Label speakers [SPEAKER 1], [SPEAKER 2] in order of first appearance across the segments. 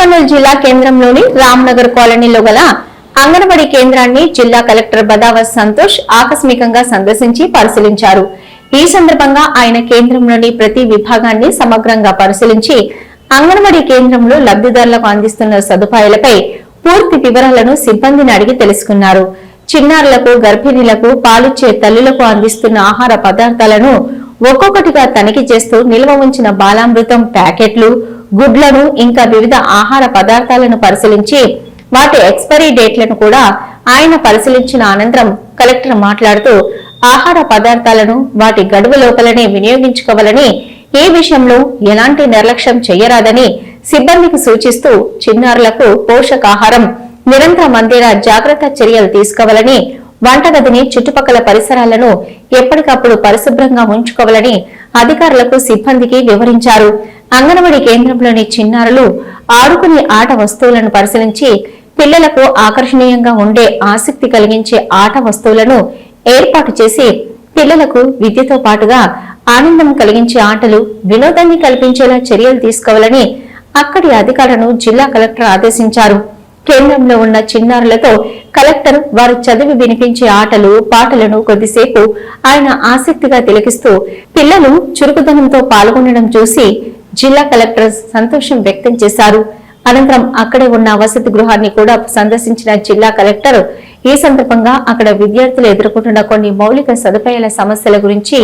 [SPEAKER 1] కర్నూలు జిల్లా కేంద్రంలోని రామ్నగర్ కాలనీలో గల అంగన్వాడీ కేంద్రాన్ని జిల్లా కలెక్టర్ బదావత్ సంతోష్ ఆకస్మికంగా సందర్శించి పరిశీలించారు. ఈ సందర్భంగా ఆయన కేంద్రంలోని ప్రతి విభాగాన్ని సమగ్రంగా పరిశీలించి అంగన్వాడీ కేంద్రంలో లబ్ధిదారులకు అందిస్తున్న సదుపాయాలపై పూర్తి వివరాలను సిబ్బందిని అడిగి తెలుసుకున్నారు. చిన్నారులకు గర్భిణీలకు పాలిచ్చే తల్లులకు అందిస్తున్న ఆహార పదార్థాలను ఒక్కొక్కటిగా తనిఖీ చేస్తూ నిల్వ ఉంచిన బాలామృతం ప్యాకెట్లు గుడ్లను ఇంకా వివిధ ఆహార పదార్థాలను పరిశీలించి వాటి ఎక్స్పైరీ డేట్లను కూడా ఆయన పరిశీలించిన అనంతరం కలెక్టర్ మాట్లాడుతూ ఆహార పదార్థాలను వాటి గడువు లోపలనే వినియోగించుకోవాలని ఏ విషయంలో ఎలాంటి నిర్లక్ష్యం చేయరాదని సిబ్బందికి సూచిస్తూ చిన్నారులకు పోషకాహారం నిరంతరం అందేలా జాగ్రత్త చర్యలు తీసుకోవాలని వంటగదిని చుట్టుపక్కల పరిసరాలను ఎప్పటికప్పుడు పరిశుభ్రంగా ఉంచుకోవాలని అధికారులకు సిబ్బందికి వివరించారు. అంగన్వాడీ కేంద్రంలోని చిన్నారులు ఆడుకునే ఆట వస్తువులను పరిశీలించి పిల్లలకు ఆకర్షణీయంగా ఉండే ఆసక్తి కలిగించే ఆట వస్తువులను ఏర్పాటు చేసి పిల్లలకు విద్యతో పాటుగా ఆనందం కలిగించే ఆటలు వినోదాన్ని కల్పించేలా చర్యలు తీసుకోవాలని అక్కడి అధికారులను జిల్లా కలెక్టర్ ఆదేశించారు. కేంద్రంలో ఉన్న చిన్నారులతో కలెక్టర్ వారు చదివి వినిపించే ఆటలు పాటలను కొద్దిసేపు ఆయన ఆసక్తిగా తిలకిస్తూ పిల్లలు చురుకుదనంతో పాల్గొనడం చూసి జిల్లా కలెక్టర్ సంతోషం వ్యక్తం చేశారు. అనంతరం అక్కడే ఉన్న వసతి గృహాన్ని కూడా సందర్శించిన జిల్లా కలెక్టర్ ఈ సందర్భంగా అక్కడ విద్యార్థులు ఎదుర్కొంటున్న కొన్ని మౌలిక సదుపాయాల సమస్యల గురించి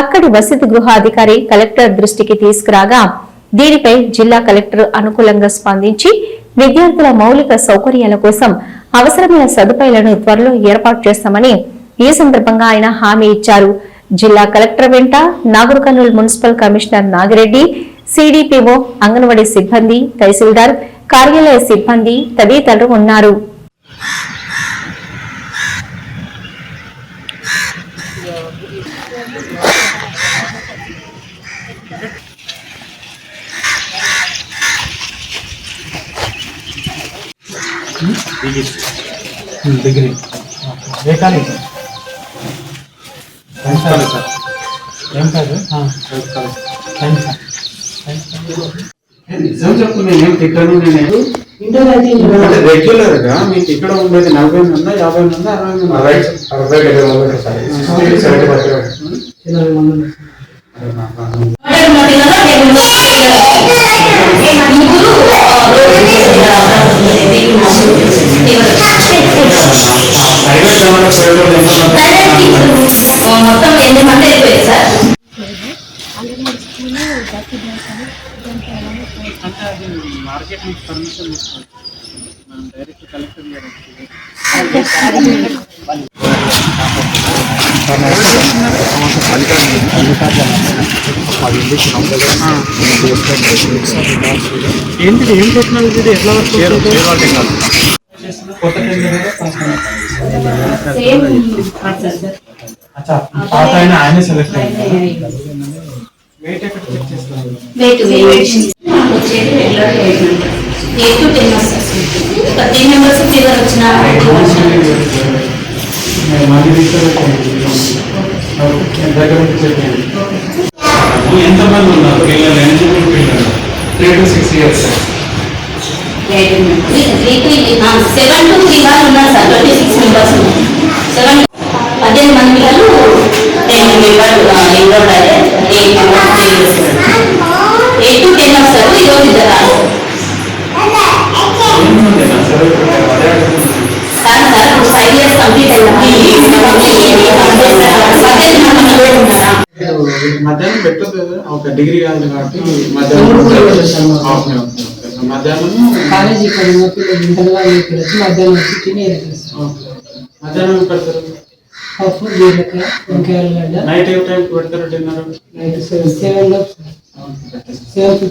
[SPEAKER 1] అక్కడి వసతి గృహ అధికారి కలెక్టర్ దృష్టికి తీసుకురాగా దీనిపై జిల్లా కలెక్టర్ అనుకూలంగా స్పందించి విద్యార్థుల మౌలిక సౌకర్యాల కోసం అవసరమైన సదుపాయాలను త్వరలో ఏర్పాటు చేస్తామని ఈ సందర్భంగా ఆయన హామీ ఇచ్చారు. జిల్లా కలెక్టర్ వెంట Nagar Kurnool municipal commissioner Nagireddy CDPO anganwadi సిబ్బంది తహసీల్దార్ కార్యాలయ సిబ్బంది తదితరులు ఉన్నారు
[SPEAKER 2] డిగ్రీ ఏ కాలేజ్ సైన్స్ కాలేజ్ సార్ ఏం కాలేజ్ సైన్స్
[SPEAKER 3] నిజం చెప్పు నేనేం తిట్టను నేను రెగ్యులర్గా మీకు ఇక్కడ ఉండేది నలభై మంది యాభై మంది అరవై మంది?
[SPEAKER 2] అరవై అరవై డెబ్బై మంది సార్.
[SPEAKER 3] అంటే అది మార్కెట్ నుంచి పర్మిషన్ తీసుకోవాలి మనం డైరెక్ట్ కలెక్టర్ గారు ఏంటి ఏం టెక్నాలజీ ఎట్లా కొత్త
[SPEAKER 2] పాత ఆయనే సెలెక్ట్
[SPEAKER 3] చేస్తారు
[SPEAKER 4] వెయిట్ వచ్చేది regular weight eight to ten వస్తుంది ఒక త్రీ మెంబర్స్ ఫీవర్ వచ్చిన
[SPEAKER 3] ఎంతమంది ఉన్నారు పిల్లలు ఎలిజిబుల్ పిల్లలు three to six years
[SPEAKER 4] seven to three వాళ్ళు ఉన్నారు sir twenty six members seven పద్దెనిమిది మంది పిల్లలు టెన్ మెంబర్ ఎన్రోల్ అయ్యారు eight members eight to ten వస్తారు ఈరోజు ఇద్దరు రాదు సార్ సార్ ఇప్పుడు ఫైవ్ ఇయర్స్ కంప్లీట్ అయింది
[SPEAKER 3] మధ్యాహ్నం పెట్టదు ఒక డిగ్రీ కాదు కాబట్టి మధ్యాహ్నం మధ్యాహ్నం
[SPEAKER 5] కాలేజ్ ఇక్కడ వచ్చి మధ్యాహ్నం
[SPEAKER 3] పెడతారు
[SPEAKER 5] పప్పు జీలకర్ర వంకాయలగడ్డ
[SPEAKER 3] నైట్ ఏ టైంకి పెడతారు dinner
[SPEAKER 5] night seven seven seven